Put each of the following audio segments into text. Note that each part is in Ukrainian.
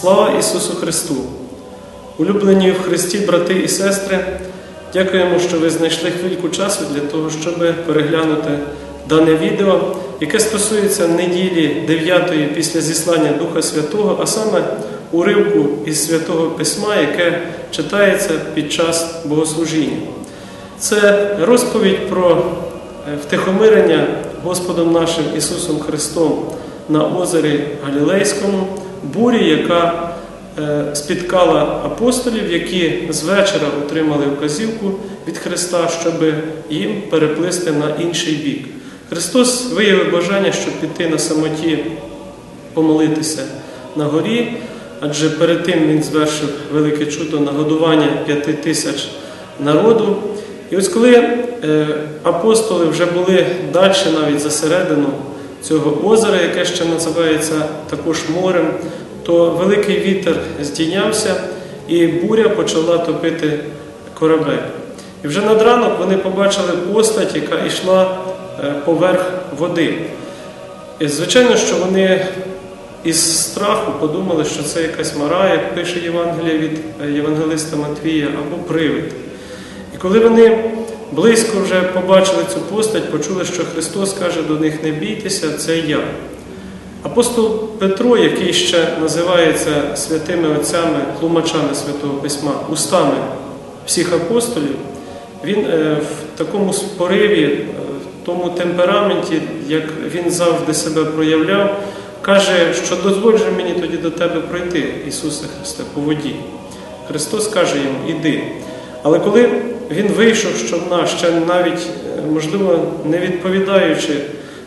Слава Ісусу Христу! Улюблені в Христі, брати і сестри, дякуємо, що ви знайшли хвильку часу для того, щоб переглянути дане відео, яке стосується неділі 9 після зіслання Духа Святого, а саме уривку із Святого Письма, яке читається під час богослужіння. Це розповідь про е, втихомирення Господом нашим Ісусом Христом на озері Галілейському, бурі, яка е, спіткала апостолів, які з вечора отримали вказівку від Христа, щоб їм переплисти на інший бік. Христос виявив бажання, щоб піти на самоті помолитися на горі, адже перед тим Він звершив велике чудо нагодування п'яти тисяч народу. І ось коли е, апостоли вже були далі навіть за середину цього озера, яке ще називається також морем, то великий вітер здійнявся, і буря почала топити корабель. І вже над ранок вони побачили постать, яка йшла е, поверх води. І звичайно, що вони із страху подумали, що це якась мара, як пише Євангелія від е, Євангелиста Матвія, або привид. І коли вони близько вже побачили цю постать, почули, що Христос каже до них: не бійтеся, це я. Апостол Петро, який ще називається святими отцями, тлумачами Святого Письма, устами всіх апостолів, він е, в такому пориві, е, в тому темпераменті, як він завжди себе проявляв, каже, що дозволь мені тоді до тебе пройти, Ісусе Христе, по воді. Христос каже йому, іди. Але коли він вийшов з човна, ще навіть, е, можливо, не відповідаючи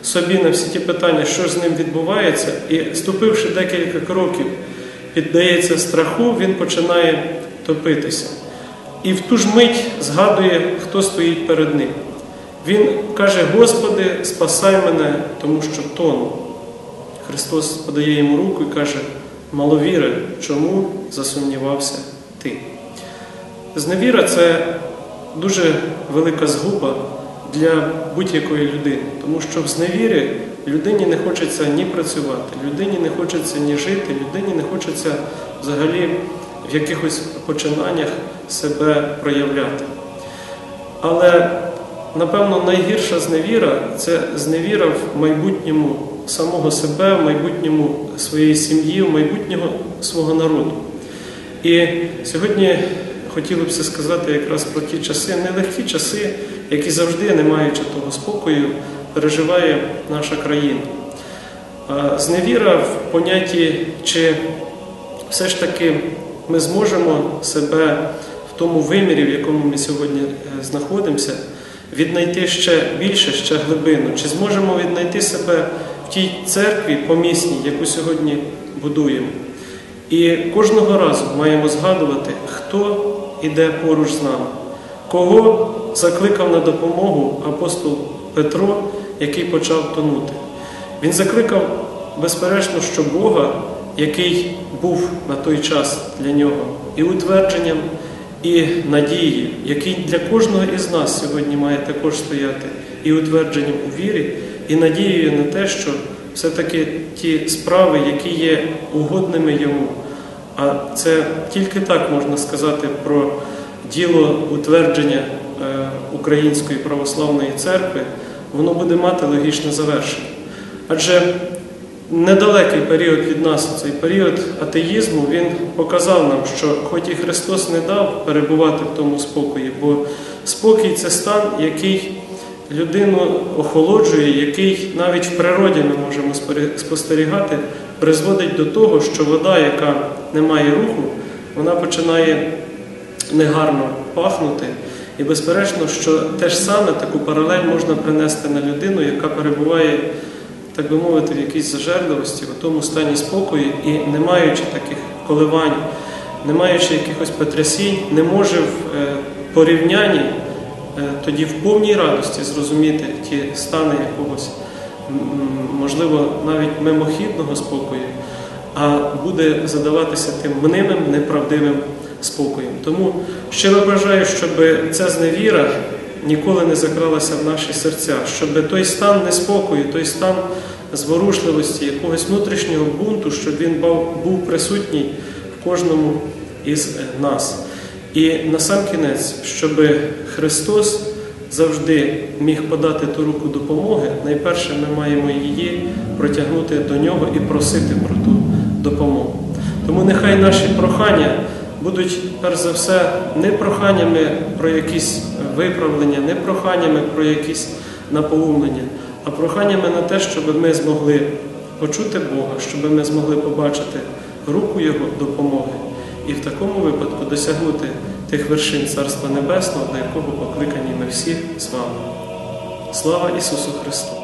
собі на всі ті питання, що з ним відбувається, і ступивши декілька кроків, піддається страху, він починає топитися. І в ту ж мить згадує, хто стоїть перед ним. Він каже: Господи, спасай мене, тому що тону. Христос подає йому руку і каже: Маловіре, чому засумнівався ти? Зневіра це дуже велика згуба для будь-якої людини, тому що в зневірі людині не хочеться ні працювати, людині не хочеться ні жити, людині не хочеться взагалі в якихось починаннях себе проявляти. Але, напевно, найгірша зневіра це зневіра в майбутньому самого себе, в майбутньому своєї сім'ї, в майбутнього свого народу. І сьогодні хотілося б сказати якраз про ті часи, нелегкі часи, які завжди, не маючи того спокою, переживає наша країна. Зневіра в понятті, чи все ж таки ми зможемо себе в тому вимірі, в якому ми сьогодні е, знаходимося, віднайти ще більше, ще глибину, чи зможемо віднайти себе в тій церкві помісній, яку сьогодні будуємо. І кожного разу маємо згадувати, хто іде поруч з нами, кого закликав на допомогу апостол Петро, який почав тонути. Він закликав, безперечно, що Бога, який був на той час для нього, і утвердженням, і надією, який для кожного із нас сьогодні має також стояти, і утвердженням у вірі, і надією на те, що все-таки ті справи, які є угодними йому. А це тільки так можна сказати про діло утвердження е, Української православної церкви, воно буде мати логічне завершення. Адже недалекий період від нас, цей період атеїзму, він показав нам, що хоч і Христос не дав перебувати в тому спокої, бо спокій це стан, який людину охолоджує, який навіть в природі ми можемо спостерігати, призводить до того, що вода, яка не має руху, вона починає негарно пахнути. І безперечно, що те ж саме таку паралель можна принести на людину, яка перебуває, так би мовити, в якійсь зажерливості, в тому стані спокою, і не маючи таких коливань, не маючи якихось потрясінь, не може в е, порівнянні тоді в повній радості зрозуміти ті стани якогось, можливо, навіть мимохідного спокою, а буде задаватися тим мнимим, неправдивим спокоєм. Тому щиро бажаю, щоб ця зневіра ніколи не закралася в наші серця, щоб той стан неспокою, той стан зворушливості, якогось внутрішнього бунту, щоб він був присутній в кожному із нас. І на сам кінець, щоб Христос завжди міг подати ту руку допомоги, найперше ми маємо її протягнути до нього і просити про ту допомогу. Тому нехай наші прохання будуть перш за все не проханнями про якісь виправлення, не проханнями про якісь наповнення, а проханнями на те, щоб ми змогли почути Бога, щоб ми змогли побачити руку Його допомоги і в такому випадку досягнути тих вершин Царства Небесного, до якого покликані ми всі з вами. Слава Ісусу Христу!